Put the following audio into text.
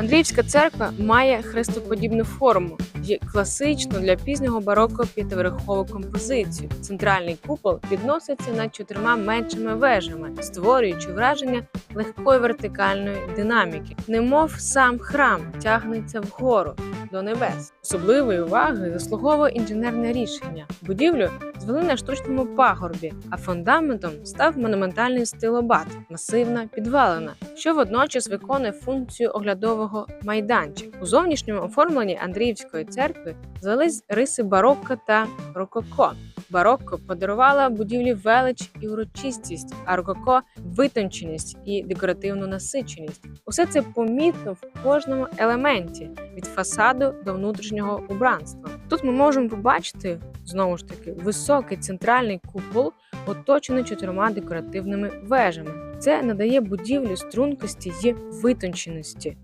Андріївська церква має хрестоподібну форму і класичну для пізнього бароко п'ятиверхову композицію. Центральний купол підноситься над чотирма меншими вежами, створюючи враження легкої вертикальної динаміки, немов сам храм тягнеться вгору до небес. Особливої уваги заслуговує інженерне рішення. Будівлю звели на штучному пагорбі, а фундаментом став монументальний стилобат, масивна підвалина, що водночас виконує функцію оглядового майданчика. У зовнішньому оформленні Андріївської церкви звелись риси барокко та рококо. Барокко подарувала будівлі велич і урочистість, а рококо витонченість і декоративну насиченість. Усе це помітно в кожному елементі від фасаду до внутрішнього убранства. Тут ми можемо побачити знову ж таки високий центральний купол, оточений чотирма декоративними вежами. Це надає будівлі стрункості й витонченості.